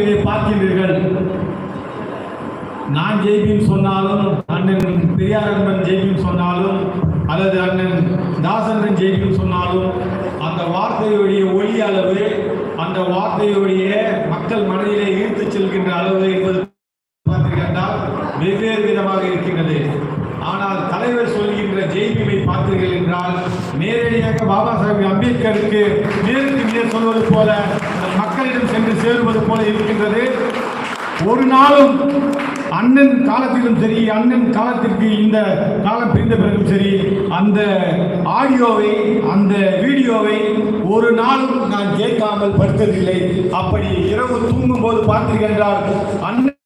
இதை பார்க்கின்றீர்கள். நான் ஜெய்பின்னு சொன்னாலும் அண்ணன் பெரியார் அண்ணன் ஜெய்பின்னு சொன்னாலும் அல்லது அண்ணன் தாசன் ஜெய்பின்னு சொன்னாலும் அந்த வார்த்தையுடைய ஒளி அளவு அந்த வார்த்தையுடைய மக்கள் மனதிலே ஈர்த்து செல்கின்ற அளவு என்பது பார்த்தீர்கள் வெவ்வேறு விதமாக இருக்கின்றது. ஆனால் தலைவர் சொல்கின்ற ஜெய்பிமை பார்த்தீர்கள் என்றால் நேரடியாக பாபா சாஹேப் அம்பேத்கருக்கு நேருக்கு நேர் சொல்வது போல சேருவது போல இருக்கின்றது. ஒரு நாளும் அண்ணன் காலத்திலும் சரி அண்ணன் காலத்திற்கு இந்த காலம் பிரிந்த பிறகும் சரி அந்த ஆடியோவை அந்த வீடியோவை ஒரு நாளும் நான் கேட்காமல் படுத்ததில்லை அப்படி இரவு தூங்கும் போது பார்த்தீர்கள் அண்ணன்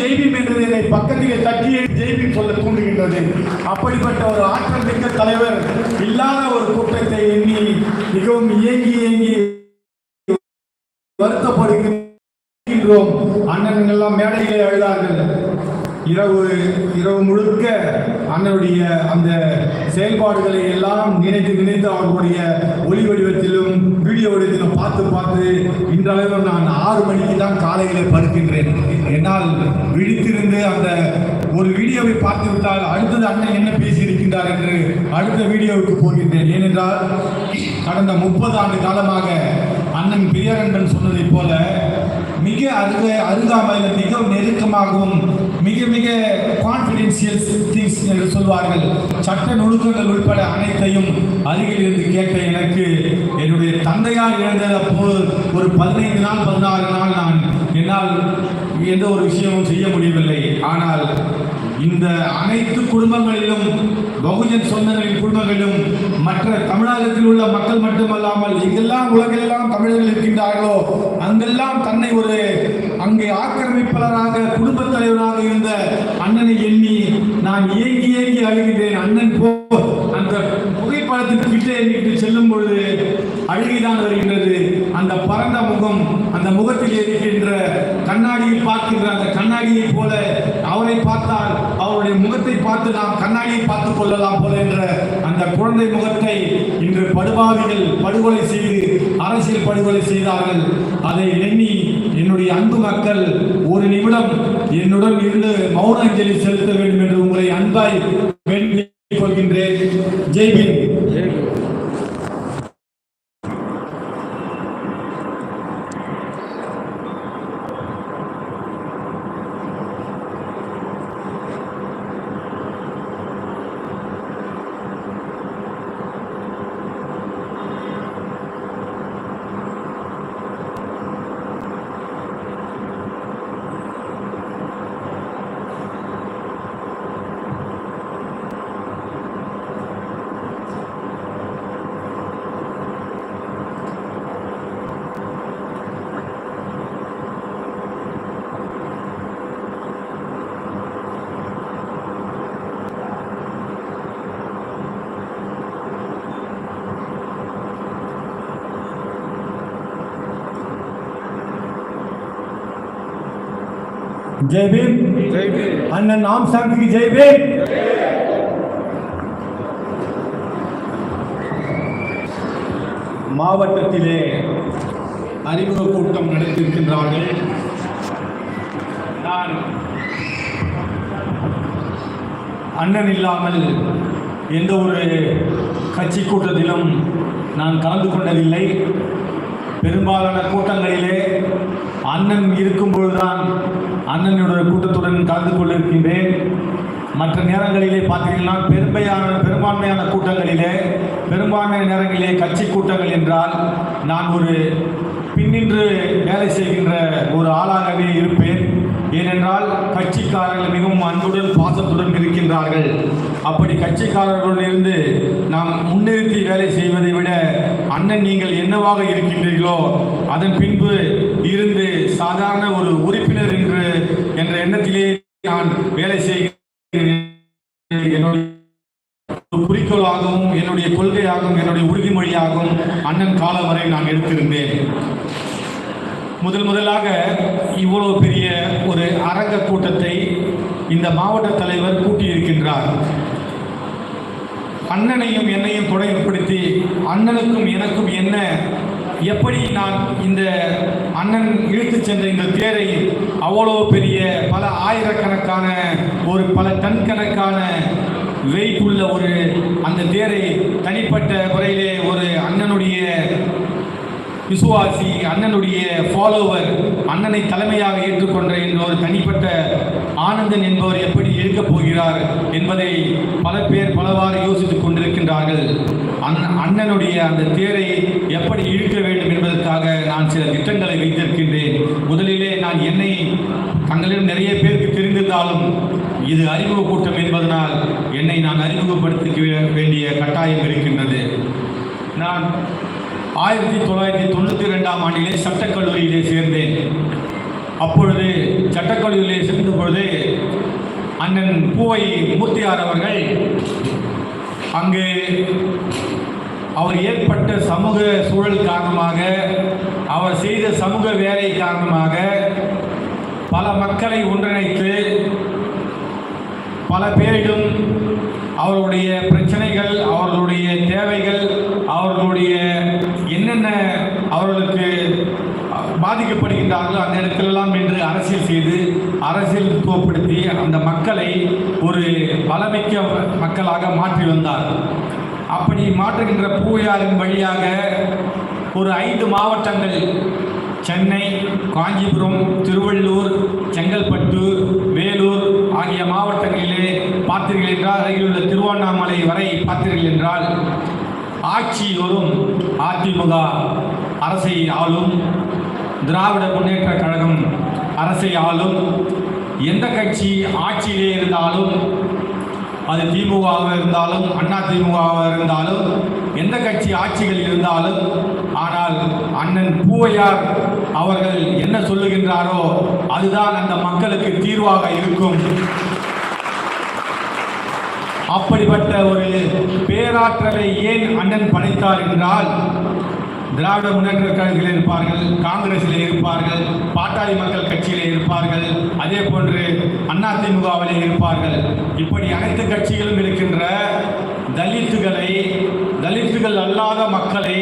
ஜெய்பீம் என்றது என்னை பக்கத்திலே தட்டியே ஜெய்பீம் சொல்ல தூண்டுகின்றது. அப்படிப்பட்ட ஒரு ஆற்றல் மிக்க தலைவர் இல்லாத ஒரு கூட்டத்தை எண்ணி மிகவும் இயங்கி இயங்கி வருத்தப்படுகின்றோம். அண்ணன் எல்லாம் மேடையிலே அழுதார்கள். இரவு இரவு முழுக்க அண்ணனுடைய அந்த செயல்பாடுகளை எல்லாம் நினைத்து நினைத்து அவர்களுடைய ஒளி வடிவத்திலும் வீடியோ வடிவத்திலும் பார்த்து பார்த்து இன்றளவு நான் ஆறு மணிக்கு தான் காலையிலே படுக்கின்றேன். என்னால் விழித்திருந்து அந்த ஒரு வீடியோவை பார்த்து விட்டால் அடுத்தது அண்ணன் என்ன பேசியிருக்கின்றார் என்று அடுத்த வீடியோவுக்கு போகின்றேன். ஏனென்றால் கடந்த முப்பது ஆண்டு காலமாக அண்ணன் பிரியரண்டன் சொன்னதைப் போல மிக அருக அருகாமையில் மிக நெருக்கமாகவும் மிக மிக கான்பிடென்சியல் திங்ஸ் என்று சொல்வார்கள். சட்ட நுணுக்கங்கள் உட்பட அனைத்தையும் அருகில் இருந்து கேட்ட எனக்கு என்னுடைய தந்தையார் இழந்தது அப்போது ஒரு பதினைந்து நாள் பதினாறு நாள் நான் என்னால் எந்த ஒரு விஷயமும் செய்ய முடியவில்லை. ஆனால் இந்த அனைத்து குடும்பங்களிலும் பகுஜன் சொந்தங்களின் குடும்பங்களிலும் மற்ற தமிழகத்தில் உள்ள மக்கள் மட்டுமல்லாமல் எங்கெல்லாம் உலகெல்லாம் தமிழர்கள் இருக்கின்றார்களோ அங்கெல்லாம் தன்னை ஒரு அங்கே ஆக்கிரமிப்பாளராக குடும்ப தலைவராக இருந்த அண்ணனை எண்ணி நான் ஏங்கி ஏங்கி அழுகிறேன் அண்ணன் போ அந்த புகைப்படத்திற்கு கிட்டே எண்ணிட்டு செல்லும் பொழுது அழுகிதான் வருகின்றது. அந்த பரந்த முகம் அந்த முகத்தில் இருக்கின்ற கண்ணாடியில் பார்க்கின்ற அந்த கண்ணாடியை போல அவனை பார்த்தால் அவருடைய முகத்தை பார்த்து நாம் கண்ணாடியை பார்த்துக் கொள்ளலாம் போல என்ற அந்த குழந்தை முகத்தை இன்று படுபாவிகள் படுகொலை செய்து அரசியல் படுகொலை செய்தார்கள். அதை எண்ணி என்னுடைய அன்பு மக்கள் ஒரு நிமிடம் என்னுடன் இருந்து மௌன அஞ்சலி செலுத்த வேண்டும் என்று உங்களை அன்பாய் வேண்டிக் கொள்கின்றேன். ஜெய்பின் ஜெய்பீம். அண்ணன் நாம் சாந்திக்கு ஜெய்பீம். மாவட்டத்திலே அறிமுக கூட்டம் நடத்தியிருக்கின்றார்கள் நான் அண்ணன் இல்லாமல் எந்த ஒரு கட்சி கூட்டத்திலும் நான் கலந்து கொண்டதில்லை. பெரும்பாலான கூட்டங்களிலே அண்ணன் இருக்கும்பொழுதுதான் அண்ணனுடைய கூட்டத்துடன் கலந்து கொண்டிருக்கின்றேன். மற்ற நேரங்களிலே பார்த்தீங்கன்னா பெருமையான பெரும்பான்மையான கூட்டங்களிலே பெரும்பான்மையான நேரங்களிலே கட்சி கூட்டங்கள் என்றால் நான் ஒரு பின்னின்று வேலை செய்கின்ற ஒரு ஆளாகவே இருப்பேன். ஏனென்றால் கட்சிக்காரர்கள் மிகவும் அன்புடன் பாசத்துடன் இருக்கின்றார்கள். அப்படி கட்சிக்காரர்களுடன் இருந்து நாம் முன்னிறுத்தி வேலை செய்வதை விட அண்ணன் நீங்கள் என்னவாக இருக்கின்றீர்களோ அதன் பின்பு இருந்து சாதாரண ஒரு உறுப்பினர் என்று என்ற எண்ணத்திலே நான் வேலை செய்கிறேன். என்னுடைய குறிக்கோளாகவும் என்னுடைய கொள்கையாகவும் என்னுடைய உறுதிமொழியாகவும் அண்ணன் காலம் வரை நான் எடுத்திருந்தேன். முதல் முதலாக இவ்வளவு பெரிய ஒரு அரங்க கூட்டத்தை இந்த மாவட்ட தலைவர் கூட்டியிருக்கின்றார். அண்ணனையும் என்னையும் தொடர்புபடுத்தி அண்ணனுக்கும் எனக்கும் என்ன எப்படி நான் இந்த அண்ணன் இழுத்துச் சென்ற இந்த தேரை அவ்வளோ பெரிய பல ஆயிரக்கணக்கான ஒரு பல டன் கணக்கான வெயிட் உள்ள ஒரு அந்த தேரை தனிப்பட்ட முறையிலே ஒரு அண்ணனுடைய விசுவாசி அண்ணனுடைய ஃபாலோவர் அண்ணனை தலைமையாக ஏற்றுக்கொண்ட என்ற ஒரு தனிப்பட்ட ஆனந்தன் என்பவர் எப்படி இருக்கப் போகிறார் என்பதை பல பேர் பலவாறு யோசித்துக் கொண்டிருக்கின்றார்கள். அண்ண அண்ணனுடைய அந்த தேரை எப்படி இழுக்க வேண்டும் என்பதற்காக நான் சில திட்டங்களை வைத்திருக்கின்றேன். முதலிலே நான் என்னை தங்களிடம் நிறைய பேருக்கு தெரிந்திருந்தாலும் இது அறிமுக கூட்டம் என்பதனால் என்னை நான் அறிமுகப்படுத்திக்க வேண்டிய கட்டாயம் இருக்கின்றது. நான் ஆயிரத்தி தொள்ளாயிரத்தி தொண்ணூற்றி ரெண்டாம் ஆண்டிலே சட்டக்கல்லூரியிலே சேர்ந்தேன். அப்பொழுது சட்டக்கல்லூரியிலே சென்ற பொழுது அண்ணன் பூவை மூர்த்தியார் அவர்கள் அங்கு அவர் ஏற்பட்ட சமூக சூழல் காரணமாக அவர் செய்த சமூக வேலை காரணமாக பல மக்களை ஒன்றிணைத்து பல பேரிடம் அவருடைய பிரச்சனைகள் அவர் பாதிக்கப்படுகின்றார்களோ அந்த இடத்திலெல்லாம் என்று அரசியல் செய்து அரசியல் துவப்படுத்தி அந்த மக்களை ஒரு பலமிக்க மக்களாக மாற்றி வந்தார். அப்படி மாற்றுகின்ற பூவையாரின் வழியாக ஒரு ஐந்து மாவட்டங்கள் சென்னை காஞ்சிபுரம் திருவள்ளூர் செங்கல்பட்டு வேலூர் ஆகிய மாவட்டங்களிலே பார்த்தீர்கள் என்றால் அருகிலுள்ள திருவண்ணாமலை வரை பார்த்தீர்கள் என்றால் ஆட்சி வரும் அதிமுக அரசை ஆளும் திராவிட முன்னேற்ற கழகம் அரசை ஆளும் எந்த கட்சி ஆட்சியிலே இருந்தாலும் அது திமுகவாக இருந்தாலும் அண்ணா திமுகவாக இருந்தாலும் எந்த கட்சி ஆட்சிகள் இருந்தாலும் ஆனால் அண்ணன் பூவையார் அவர்கள் என்ன சொல்லுகின்றாரோ அதுதான் அந்த மக்களுக்கு தீர்வாக இருக்கும். அப்படிப்பட்ட ஒரு பேராற்றலை ஏன் அண்ணன் படைத்தார் என்றால் திராவிட முன்னேற்ற கழகத்தில் இருப்பார்கள் காங்கிரஸில் இருப்பார்கள் பாட்டாளி மக்கள் கட்சியில் இருப்பார்கள் அதே போன்று அதிமுகவிலே இருப்பார்கள். இப்படி அனைத்து கட்சிகளும் இருக்கின்ற தலித்துகளை தலித்துகள் அல்லாத மக்களை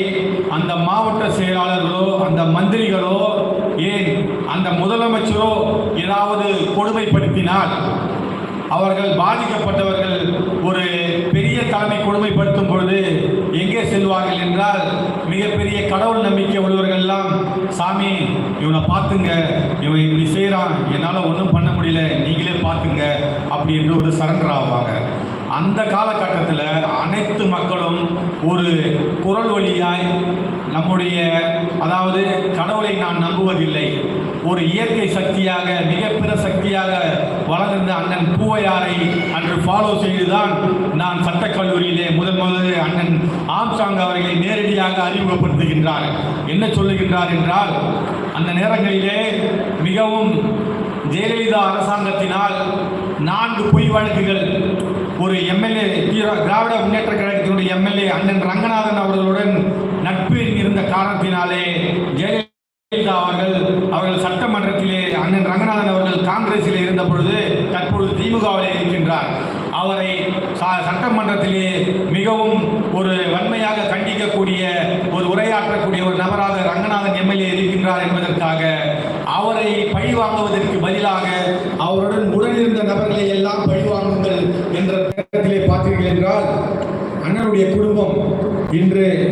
அந்த மாவட்ட செயலாளர்களோ அந்த மந்திரிகளோ ஏன் அந்த முதலமைச்சரோ ஏதாவது கொடுமைப்படுத்தினால் அவர்கள் பாதிக்கப்பட்டவர்கள் ஒரு பெரிய தலைமை கொடுமைப்படுத்தும் பொழுது செல்வார்கள் என்றால் மிகப்பெரிய கடவுள் நம்பிக்கை உள்ளவர்கள் எல்லாம் சாமி இவனை பார்த்துங்க இவன் இப்படி செய்கிறான் என்னால் ஒன்றும் பண்ண முடியல நீங்களே பார்த்துங்க அப்படி என்று ஒரு சரண்டர் ஆவாங்க. அந்த காலகட்டத்தில் அனைத்து மக்களும் ஒரு குரல் வழியாய் நம்முடைய அதாவது கடவுளை நான் நம்புவதில்லை ஒரு இயற்கை சக்தியாக மிகப்பெரிய சக்தியாக வளர்ந்த அண்ணன் பூவையாரை அன்று ஃபாலோ செய்துதான் நான் சட்டக்கல்லூரியிலே முதல் முதலில் அண்ணன் ஆம்சாங் அவர்களை நேரடியாக அறிமுகப்படுத்துகின்றார். என்ன சொல்லுகின்றார் என்றால் அந்த நேரங்களிலே மிகவும் ஜெயலலிதா அரசாங்கத்தினால் நான்கு பொய் வழக்குகள் ஒரு எம்எல்ஏ திராவிட முன்னேற்ற கழகத்தினுடைய எம்எல்ஏ அண்ணன் ரங்கநாதன் அவர்களுடன் நட்பு இருந்த காரணத்தினாலே ஜெயலலிதா அவர்கள் அவர்கள் சட்டமன்றத்திலே அண்ணன் ரங்கநாதன் அவர்கள் காங்கிரஸில் இருந்த பொழுது தற்பொழுது திமுகவிலே இருக்கின்றார். அவரை சட்டமன்றத்திலே மிகவும் ஒரு வன்மையாக கண்டிக்கக்கூடிய ஒரு உரையாற்றக்கூடிய ஒரு நபராக ரங்கநாதன் எம்எல்ஏ இருக்கின்றார் என்பதற்காக அவரை பழி வாங்குவதற்கு பதிலாக அவருடன் உடனிருந்த நபர்களை எல்லாம் பழி வாங்குங்கள் என்ற நேரத்திலே பார்த்தீர்கள் என்றால் அண்ணனுடைய குடும்பம் இன்று